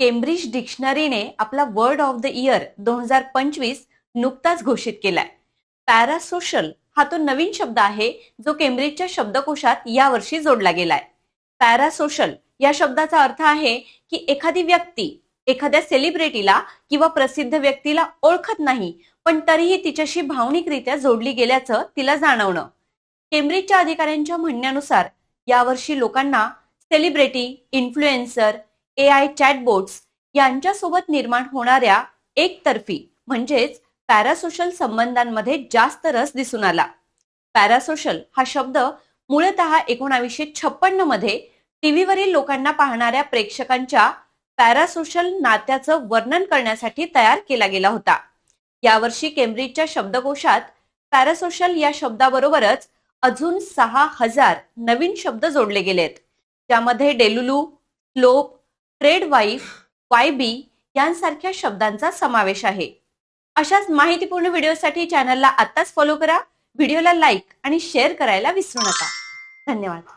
Cambridge डिक्शनरीने आपला word of the year दोन हजार पंचवीस नुकताच घोषित केलाय. पॅरासोशल हा तो नवीन शब्द आहे जो केम्ब्रिजच्या शब्दकोशात यावर्षी जोडला गेलाय. पॅरासोशल या शब्दाचा अर्थ आहे की एखादी व्यक्ती एखाद्या सेलिब्रिटीला किंवा प्रसिद्ध व्यक्तीला ओळखत नाही पण तरीही तिच्याशी भावनिकरित्या जोडली गेल्याचं तिला जाणवणं. केम्ब्रिजच्या अधिकाऱ्यांच्या म्हणण्यानुसार यावर्षी लोकांना celebrity influencer A I chatbots यांच्यासोबत निर्माण होणाऱ्या एकतर्फी म्हणजेच पॅरासोशल संबंधांमध्ये जास्त रस दिसून आला. पॅरासोशल हा शब्द मूळत एकोणावीसशे छप्पन्नमध्ये टीव्हीवरील लोकांना पाहणाऱ्या प्रेक्षकांच्या पॅरासोशल नात्याचं वर्णन करण्यासाठी तयार केला गेला होता. यावर्षी केम्ब्रिजच्या शब्दकोशात पॅरासोशल या शब्दाबरोबरच अजून सहा हजार नवीन शब्द जोडले गेलेत. ज्यामध्ये delulu slop trade wife Y B यांसारख्या शब्दांचा समावेश आहे. अशाच माहितीपूर्ण व्हिडिओसाठी चॅनलला आत्ताच फॉलो करा. व्हिडिओला लाईक आणि शेअर करायला विसरू नका. धन्यवाद.